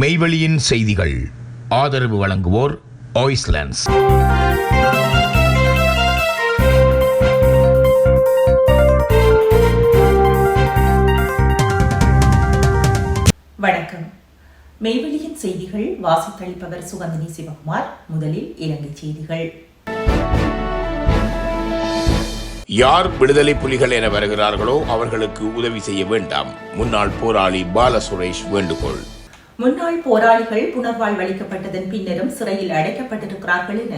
மெய்வெளியின் செய்திகள். ஆதரவு வழங்குவோர் ஆய்ஸ்லாண்ட்ஸ் வணக்கம். மெய்வெளியின் செய்திகள் வாசித்தளிப்பவர் சுகந்தினி சிவகுமார் முதலில் இலங்கை செய்திகள். யார் விடுதலை புலிகள் என வருகிறார்களோ அவர்களுக்கு உதவி செய்ய வேண்டாம். முன்னாள் போராளி பால சுரேஷ் வேண்டுகோள். முன்னாள் போராளிகள் புனர்வாழ்வு அளிக்கப்பட்டதன் பின்னரும் சிறையில் அடைக்கப்பட்டிருக்கிறார்கள் என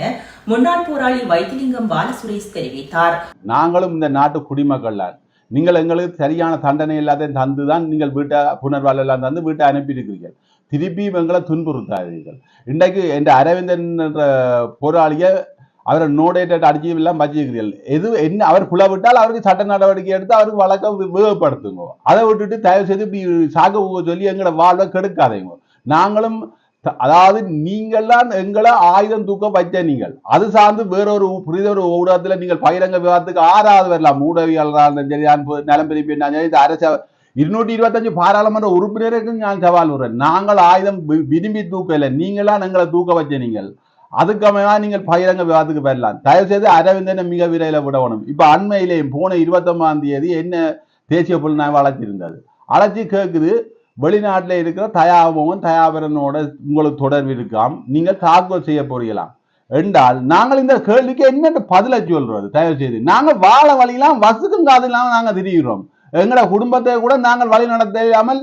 முன்னாள் போராளி வைத்திலிங்கம் பாலசுரேஷ் தெரிவித்தார். நாங்களும் இந்த நாட்டு குடிமக்கள் தான் நீங்கள் எங்களுக்கு சரியான தண்டனை இல்லாத தந்து தான் நீங்கள் வீட்டை புனர்வாழ் எல்லாம் தந்து வீட்டை அனுப்பியிருக்கிறீர்கள். திருப்பியும் எங்களை துன்புறுத்தாதீர்கள். இன்றைக்கு என்ற அரவிந்தன் என்ற போராளியை அவரை நோடேட்டட் அடிச்சு எல்லாம் வச்சிருக்கிறீர்கள் எது என்ன அவர் குலவிட்டால் அவருக்கு சட்ட நடவடிக்கை எடுத்து அவருக்கு வழக்கம் உபயோகப்படுத்துங்க அதை விட்டுட்டு தயவு செய்து இப்படி சாக சொல்லி எங்களை வாழ்வை கெடுக்காதீங்க. நாங்களும் த- அதாவது நீங்கள்லாம் எங்களை ஆயுதம் தூக்க வைத்த நீங்கள். அது சார்ந்து வேறொரு புரித ஒரு நீங்கள் பகிரங்க விவாதத்துக்கு ஆறாவது வரலாம் ஊடகவியலாளர் சரி நிலம் நலம் பிரிப்பு இந்த இருநூற்றி இருபத்தஞ்சு பாராளுமன்ற உறுப்பினருக்கு நான் சவால் விடுறேன் நாங்கள் ஆயுதம் விரும்பி தூக்கல நீங்களாம் எங்களை தூக்க வச்ச நீங்கள். அதுக்கமையா நீங்கள் பகிரங்க விவாதத்துக்கு வரலாம் தயவு செய்து அரவிந்தனை மிக விரைவில் விடணும் இப்ப அண்மையிலேயும் போன இருபத்தொன்பதாம் தேதி என்ன தேசிய புலனாய்வு அழைச்சிருந்தது அழைச்சி கேட்குது வெளிநாட்டில் இருக்கிற தயாபவன் தயாபரனோட உங்களுக்கு தொடர்பு இருக்காம் நீங்கள் தாக்குதல் செய்ய போறீங்களாம் என்றால் நாங்கள் இந்த கேள்விக்கு என்னென்று பதிலை சொல்றது? தயவு செய்து நாங்கள் வாழ வழியெல்லாம் வசுக்கும் காதெல்லாம் நாங்கள் திரிகிறோம். எங்களோட குடும்பத்தை கூட நாங்கள் வழி நடத்தாமல்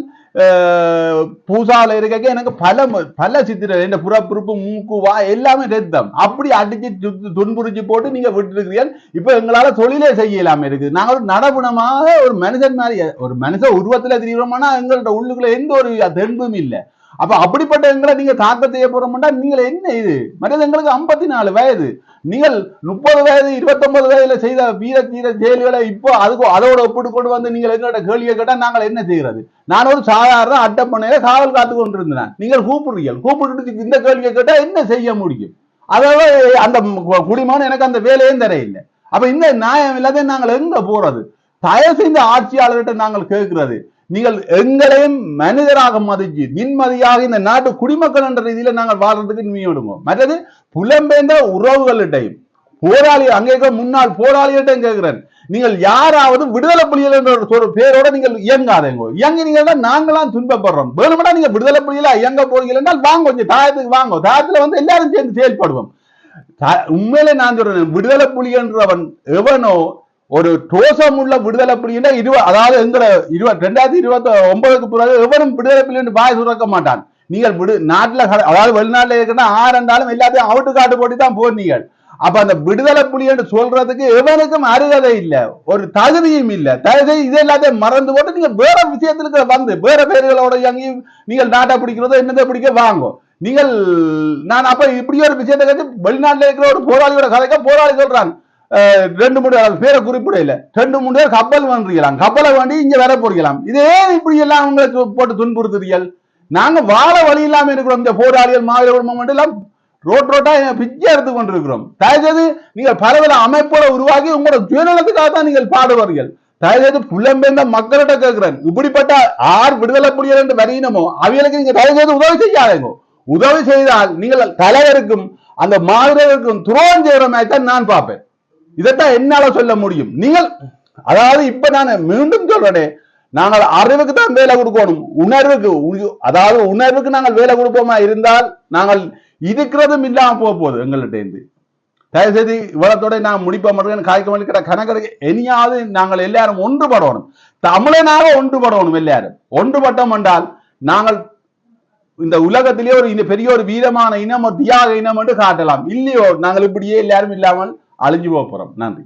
பூசாவில் இருக்க எனக்கு பல பல சித்திரை இந்த புறப்புறுப்பு மூக்கு வா எல்லாமே ரத்தம். அப்படி அடிச்சு துன்புரிச்சு போட்டு நீங்க விட்டுருக்கிறீர்கள். இப்போ எங்களால தொழிலே செய்ய இல்லாம இருக்குது. நாங்கள் ஒரு நடபுணமாக ஒரு மனுஷன் மாதிரி ஒரு மனுஷ உருவத்துல திரிகிறோம்னா எங்கள்ட்ட உள்ளுக்குள்ள எந்த ஒரு தென்பும் இல்லை. அப்ப அப்படிப்பட்ட எங்களை நீங்க தாக்க செய்ய போறோம்னா நீங்கள் என்ன இது? மரியாதை எங்களுக்கு ஐம்பத்தி நாலு வயது. நீங்கள் முப்பது வயது இருபத்தொன்பது வயதுல செய்த வீர தீர செயல்களை இப்போ அதுக்கு அதோட ஒப்பிட்டு கொண்டு வந்து நீங்கள் எங்களோட கேள்வியை கேட்டால் நாங்கள் என்ன செய்கிறது? நான் ஒரு சாதாரண அட்டப்பண்ணையில காவல் காத்து கொண்டிருந்தேன். நீங்கள் கூப்பிடுறீர்கள். கூப்பிட்டு இந்த கேள்வியை கேட்டால் என்ன செய்ய முடியும்? அதாவது அந்த கு- எனக்கு அந்த வேலையும் தரையில்லை அப்ப இந்த நியாயம் இல்லாத நாங்கள் எங்க போறது? தயவு செய்த ஆட்சியாளர்கிட்ட நாங்கள் கேட்கிறது. நீங்கள் எங்களையும் மனிதராக மதிச்சு நின்மதியாக இந்த நாட்டு குடிமக்கள் என்ற ரீதியில நாங்கள் வாழ்றதுக்கு விடுவோம் மற்றது புலம்பெயர்ந்த உறவுகளிடையும் போராளி அங்கே முன்னாள் போராளிகிட்டையும் கேட்கிறேன். நீங்கள் யாராவது விடுதலை புலிகள் என்ற ஒரு பேரோட நீங்கள் இயங்காதேங்க. இயங்கினீங்கன்னா நாங்களாம் துன்பப்படுறோம். வேணுமெண்டா நீங்க விடுதலை புலிகளா இயங்க போறீங்க என்றால் வாங்க கொஞ்சம் தாயத்துக்கு வாங்க. தாயத்துல வந்து எல்லாரும் சேர்ந்து செயல்படுவோம். உண்மையிலே நான் சொல்றேன் விடுதலை புலி என்றவன் எவனோ ஒரு டோசம் உள்ள விடுதலை புலின்னா இருவ அதாவது எங்கிற இருபது ரெண்டாயிரத்தி இருபத்தி ஒன்பதுக்கு பிறகு எவரும் விடுதலை புலின்னு பாய் சுரக்க மாட்டான். நீங்கள் விடு நாட்டில் அதாவது வெளிநாட்டில் இருக்கிற ஆரண்டாலும் எல்லாத்தையும் அவுட்டு காட்டு போட்டு தான் போனீங்க அப்ப அந்த விடுதலை புலி என்று சொல்றதுக்கு எவனுக்கும் அருகதை இல்லை. ஒரு தகுதியும் இல்லை. தகுதி இது எல்லாத்தையும் மறந்து போட்டு நீங்க வேற விஷயத்துக்கு வந்து வேற பேர்களோட எங்கேயும் நீங்கள் நாட்டை பிடிக்கிறதோ என்னதை பிடிக்க வாங்கும் நீங்கள் நான் அப்ப இப்படி ஒரு விஷயத்தை கேட்டு வெளிநாட்டில் இருக்கிற ஒரு போராளியோட கதைக்க போராளி சொல்றாங்க. ரெண்டு மூணு பேர் பேரை இல்லை ரெண்டு மூணு பேர் கப்பல் வந்துருக்கலாம் கப்பலை வேண்டி இங்க வர போறீங்களாம் இதே இப்படி எல்லாம் உங்களுக்கு போட்டு துன்புறுத்துறீர்கள் நாங்க வாழ வழி இல்லாம இருக்கிறோம். இந்த போராளிகள் மாவீர குடும்பம் மட்டும் எல்லாம் ரோட் ரோட்டா பிச்சை எடுத்து கொண்டிருக்கிறோம். தயவுசெய்து நீங்கள் பரவல அமைப்போட உருவாக்கி உங்களோட சுயநலத்துக்காக தான் நீங்கள் பாடுவார்கள் தயவுசெய்து புலம்பெயர்ந்த மக்கள்கிட்ட கேட்கிறேன். இப்படிப்பட்ட ஆர் விடுதலை புலிகள் என்று வரையினமோ அவைகளுக்கு நீங்க தயவுசெய்து உதவி செய்யாதீங்க. உதவி செய்தால் நீங்கள் தலைவருக்கும் அந்த மாவீரருக்கும் துரோகம் செய்யற மாதிரி தான் நான் பார்ப்பேன். இதைத்தான் என்னால சொல்ல முடியும். நீங்கள் அதாவது இப்ப நான் மீண்டும் சொல்றேனே நாங்கள் அறிவுக்கு தான் வேலை கொடுக்கணும். உணர்வுக்கு அதாவது உணர்வுக்கு நாங்கள் வேலை கொடுப்போமா இருந்தால் நாங்கள் இருக்கிறதும் இல்லாம போக போகுது எங்கள்கிட்ட இருந்து. தயவுசெய்து இவ்வளத்தோட நான் முடிப்ப மட்டும் காய்க்க மணிக்கிற கணக்கு இனியாவது நாங்கள் எல்லாரும் ஒன்றுபடணும். தமிழனாக ஒன்றுபடணும் எல்லாரும். ஒன்றுபட்டோம் என்றால் நாங்கள் இந்த உலகத்திலேயே ஒரு இந்த பெரிய ஒரு வீரமான இனம் ஒரு தியாக இனம் என்று காட்டலாம். இல்லையோ நாங்கள் இப்படியே எல்லாரும் இல்லாமல் அழிஞ்சு போக போறோம். நன்றி.